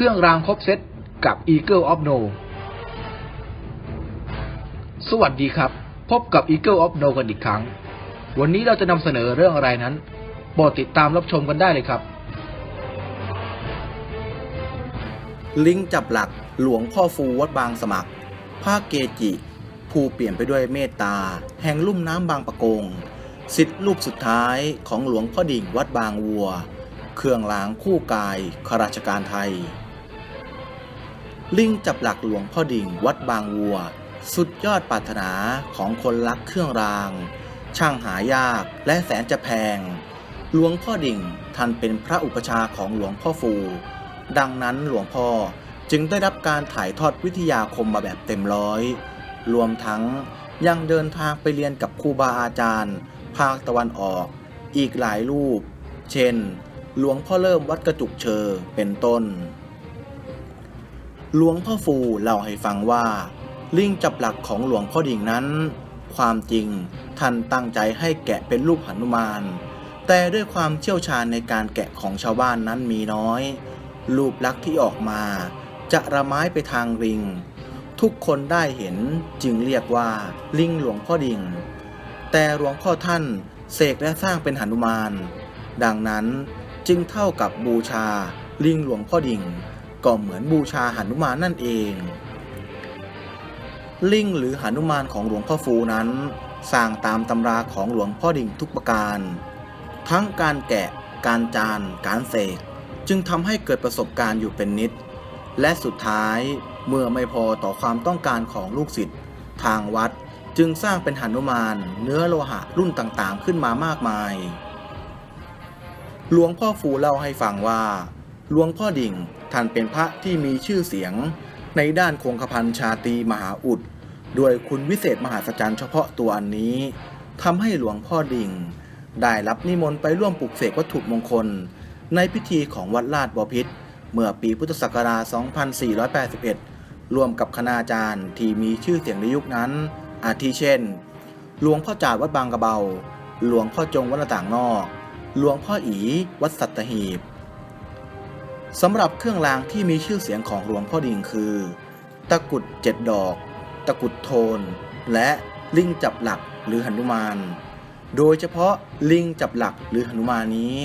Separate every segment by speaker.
Speaker 1: เครื่องรางครบเซตกับ Eagle of No สวัสดีครับ พบกับ Eagle of No กันอีกครั้ง วันนี้เราจะนำเสนอเรื่องอะไรนั้นโปรดติดตามรับชมกันได้เลยครับ
Speaker 2: ลิงจับหลักหลวงพ่อฟูวัดบางสมัคร ภาคเกจิ ผู้เปลี่ยนไปด้วยเมตตา แห่งลุ่มน้ำบางปะกงสิทธิ์ลูกสุดท้ายของหลวงพ่อดิ่งวัดบางวัว เครื่องล้างคู่กายข้าราชการไทย ลิงจับหลักหลวงพ่อดิ่งวัดบางวัว สุดยอดปรารถนาของคนรักเครื่องราง ช่างหายากและแสนจะแพง หลวงพ่อดิ่งท่านเป็นพระอุปชาของหลวงพ่อฟู ดังนั้นหลวงพ่อจึงได้รับการถ่ายทอดวิทยาคมมาแบบเต็มร้อย รวมทั้งยังเดินทางไปเรียนกับครูบาอาจารย์ ภาคตะวันออก อีกหลายรูป เช่น หลวงพ่อเริ่มวัดกระจุกเชอเป็นต้น หลวงพ่อฟูเล่าให้ฟังว่า ลิงจับหลักของหลวงพ่อดิ่งนั้น ความจริงท่านตั้งใจให้แกะเป็นรูปหนุมาน แต่ด้วยความเชี่ยวชาญในการแกะของชาวบ้านนั้นมีน้อย รูปลักษณ์ที่ออกมา จะระไม้ไปทางลิง ทุกคนได้เห็นจึงเรียกว่า ลิงหลวงพ่อดิ่ง แต่หลวงพ่อท่านเสกและสร้างเป็นหนุมาน ดังนั้นจึงเท่ากับบูชาลิงหลวงพ่อดิ่ง ก็เหมือนบูชาหนุมานนั่นเอง ลิงหรือหนุมานของหลวงพ่อฟูนั้น สร้างตามตำราของหลวงพ่อดิ่งทุกประการ ทั้งการแกะ การจาน การเสก จึงทำให้เกิดประสบการณ์อยู่เป็นนิด และสุดท้ายเมื่อไม่พอต่อความต้องการของลูกศิษย์ทางวัดจึงสร้างเป็นหนุมาน เนื้อโลหะรุ่นต่างๆ ขึ้นมามากมาย หลวงพ่อฟูเล่าให้ฟังว่า หลวงพ่อดิ่ง ท่านเป็นพระที่มีชื่อเสียง ในด้านคงกระพันชาตีมหาอุดด้วยคุณวิเศษมหาสจรรย์เฉพาะตัวอันนี้ทำให้หลวงพ่อดิ่ง ได้รับนิมนต์ไปร่วมปลุกเสกวัตถุมงคล ในพิธีของวัดลาดบพิษเมื่อปีพุทธศักราช 2481รวมกับคณาจารย์ที่มีชื่อเสียงในยุคนั้น อาทิเช่น หลวงพ่อจาดวัดบางกระเบา หลวงพ่อจงวัดต่างนอก หลวงพ่ออีวัดสัตหีบ สำหรับเครื่องรางที่มีชื่อเสียงของหลวงพ่อดิ่งคือ ตะกุดเจ็ดดอก ตะกุดโทน และลิงจับหลักหรือหนุมาน โดยเฉพาะลิงจับหลักหรือหนุมานนี้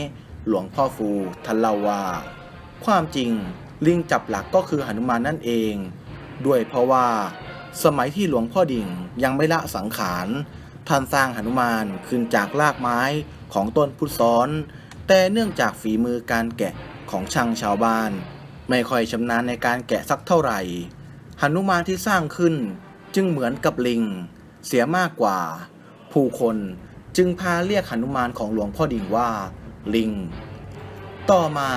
Speaker 2: หลวงพ่อฟูท่านเล่าว่า ความจริงลิงจับหลักก็คือหนุมานนั่นเอง ด้วยเพราะว่า สมัยที่หลวงพ่อดิ่งยังไม่ละสังขารท่านสร้างหนุมานขึ้นจากรากไม้ของต้นพุทธซ้อน แต่เนื่องจากฝีมือการแกะ ของช่างชาวบ้าน ไม่ค่อยชำนาญในการแกะสักเท่าไหร่หนุมานที่สร้างขึ้นจึงเหมือนกับลิง เสียมากกว่า ผู้คนจึงพาเรียกหนุมานของหลวงพ่อดิ่งว่า ลิง ต่อมา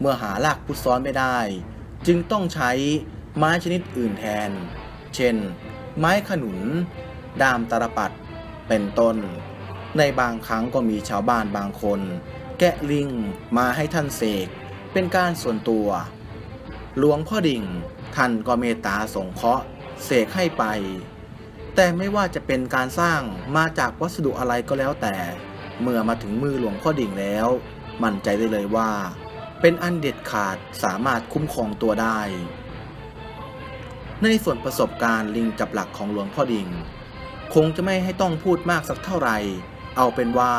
Speaker 2: เมื่อหารากพุทซ้อนไม่ได้ จึงต้องใช้ไม้ชนิดอื่นแทน เช่น ไม้ขนุน ดามตรปัด เป็นต้น ในบางครั้งก็มีชาวบ้านบางคน แกะลิงมาให้ท่านเสก เป็นการส่วนตัว หลวงพ่อดิ่งท่านก็เมตตาสงเคราะห์เสกให้ไป แต่ไม่ว่าจะเป็นการสร้างมาจากวัสดุอะไรก็แล้วแต่ เมื่อมาถึงมือหลวงพ่อดิ่งแล้ว มั่นใจได้เลยว่า เป็นอันเด็ดขาดสามารถคุ้มครองตัวได้ ในส่วนประสบการณ์ลิงจับหลักของหลวงพ่อดิ่ง คงจะไม่ให้ต้องพูดมากสักเท่าไหร่เอาเป็นว่า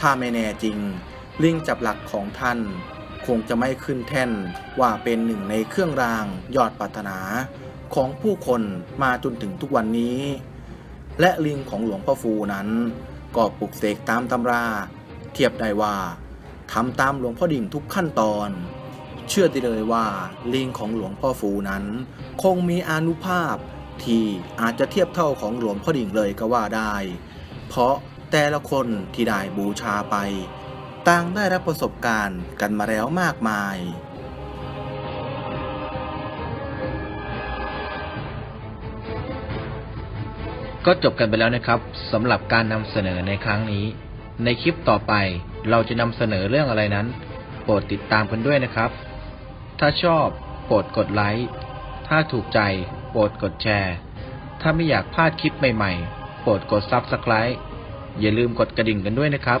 Speaker 2: ถ้าไม่แน่จริง ลิงจับหลักของท่าน คงจะไม่ขึ้นแท่นว่าเป็นหนึ่งในเครื่องรางยอดปรารถนาของผู้คนมาจนถึงทุกวันนี้ และลิงของหลวงพ่อฟูนั้น ก็ปลุกเสกตามตำรา เทียบได้ว่าทำตามหลวงพ่อดิ่งทุกขั้นตอน เชื่อได้เลยว่าลิงของหลวงพ่อฟูนั้น คงมีอานุภาพที่อาจจะเทียบเท่าของหลวงพ่อดิ่งเลยก็ว่าได้ เพราะแต่ละคนที่ได้บูชาไป ต่างได้รับประสบการณ์กันมาแล้วมากมาย ก็จบกันไปแล้วนะครับสำหรับการนำเสนอในครั้งนี้ ในคลิปต่อไปเราจะนำเสนอเรื่องอะไรนั้น โปรดติดตามกันด้วยนะครับ ถ้าชอบโปรดกดไลค์ ถ้าถูกใจโปรดกดแชร์ ถ้าไม่อยากพลาดคลิปใหม่ๆ โปรดกด Subscribe อย่าลืมกดกระดิ่งกันด้วยนะครับ